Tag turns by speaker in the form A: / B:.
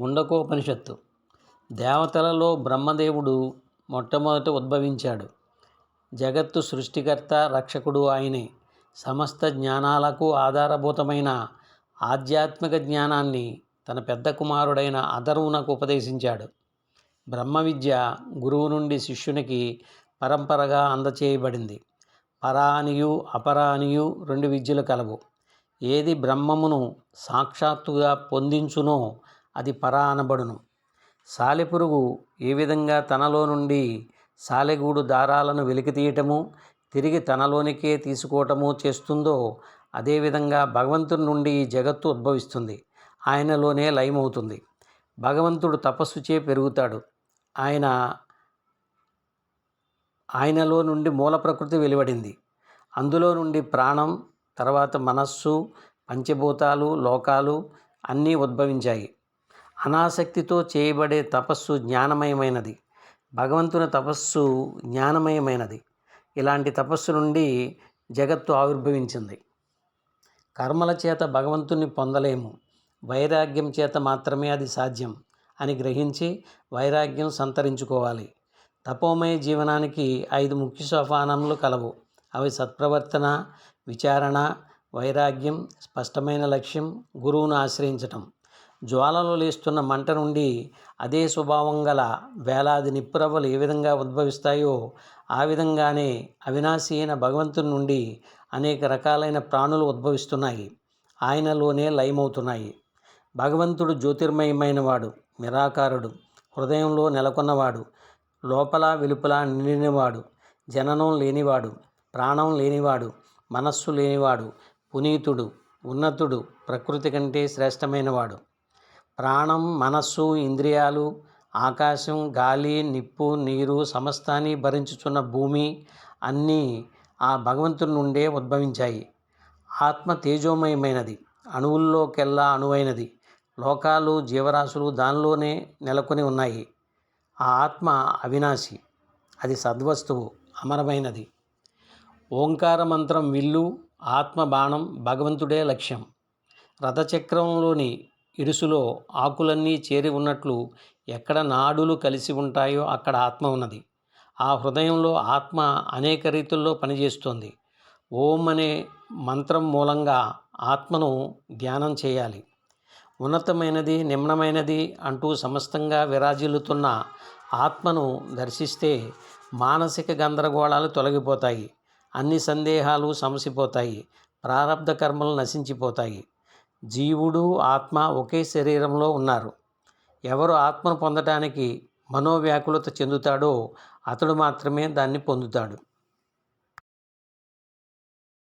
A: ముండకోపనిషత్తు. దేవతలలో బ్రహ్మదేవుడు మొట్టమొదట ఉద్భవించాడు. జగత్తు సృష్టికర్త రక్షకుడు ఆయనే. సమస్త జ్ఞానాలకు ఆధారభూతమైన ఆధ్యాత్మిక జ్ఞానాన్ని తన పెద్ద కుమారుడైన అధర్వునకు ఉపదేశించాడు. బ్రహ్మ విద్య గురువు నుండి శిష్యునికి పరంపరగా అందచేయబడింది. పరానియు అపరానియు రెండు విద్యలు కలవు. ఏది బ్రహ్మమును సాక్షాత్తుగా పొందించునో అది పరా అనబడును సాలెపురుగు ఏ విధంగా తనలో నుండి సాలెగూడు దారాలను వెలికితీయటము తిరిగి తనలోనికే తీసుకోవటము చేస్తుందో అదేవిధంగా భగవంతుడి నుండి ఈ జగత్తు ఉద్భవిస్తుంది. ఆయనలోనే లయమవుతుంది. భగవంతుడు తపస్సుచే పెరుగుతాడు. ఆయన ఆయనలో నుండి మూల ప్రకృతి వెలువడింది. అందులో నుండి ప్రాణం తర్వాత మనస్సు పంచభూతాలు లోకాలు అన్నీ ఉద్భవించాయి. అనాసక్తితో చేయబడే తపస్సు జ్ఞానమయమైనది. భగవంతుని తపస్సు జ్ఞానమయమైనది. ఇలాంటి తపస్సు నుండి జగత్తు ఆవిర్భవించింది. కర్మల చేత భగవంతుని పొందలేము. వైరాగ్యం చేత మాత్రమే అది సాధ్యం అని గ్రహించి వైరాగ్యం సంతరించుకోవాలి. తపోమయ జీవనానికి ఐదు ముఖ్య సోపానములు కలవు. అవి సత్ప్రవర్తన విచారణ వైరాగ్యం స్పష్టమైన లక్ష్యం గురువును ఆశ్రయించటం. జ్వాలలో లేస్తున్న మంట నుండి అదే స్వభావం గల వేలాది నిప్పురవ్వలు ఏ విధంగా ఉద్భవిస్తాయో ఆ విధంగానే అవినాశి అయిన భగవంతుని నుండి అనేక రకాలైన ప్రాణులు ఉద్భవిస్తున్నాయి. ఆయనలోనే లయమవుతున్నాయి. భగవంతుడు జ్యోతిర్మయమైన వాడు నిరాకారుడు హృదయంలో నెలకొన్నవాడు లోపల వెలుపల నిండినవాడు జననం లేనివాడు ప్రాణం లేనివాడు మనస్సు లేనివాడు పునీతుడు ఉన్నతుడు ప్రకృతి కంటే శ్రేష్టమైనవాడు. ప్రాణం మనస్సు ఇంద్రియాలు ఆకాశం గాలి నిప్పు నీరు సమస్తాన్ని భరించుచున్న భూమి అన్నీ ఆ భగవంతుని నుండే ఉద్భవించాయి. ఆత్మ తేజోమయమైనది అణువుల్లోకెల్లా అణువైనది లోకాలు జీవరాశులు దానిలోనే నెలకొని ఉన్నాయి. ఆ ఆత్మ అవినాశి అది సద్వస్తువు అమరమైనది. ఓంకార మంత్రం విల్లు ఆత్మ బాణం భగవంతుడే లక్ష్యం. రథచక్రంలోని ఇరుసులో ఆకులన్నీ చేరి ఉన్నట్లు ఎక్కడ నాడులు కలిసి ఉంటాయో అక్కడ ఆత్మ ఉన్నది. ఆ హృదయంలో ఆత్మ అనేక రీతుల్లో పనిచేస్తోంది. ఓం అనే మంత్రం మూలంగా ఆత్మను ధ్యానం చేయాలి. ఉన్నతమైనది నిమ్నమైనది అంటూ సమస్తంగా విరాజిల్లుతున్న ఆత్మను దర్శిస్తే మానసిక గందరగోళాలు తొలగిపోతాయి. అన్ని సందేహాలు సమసిపోతాయి. ప్రారంధ కర్మలు నశించిపోతాయి. జీవుడు ఆత్మ ఒకే శరీరంలో ఉన్నారు. ఎవరు ఆత్మను పొందటానికి మనోవ్యాకులత చెందుతాడో అతడు మాత్రమే దాన్ని పొందుతాడు.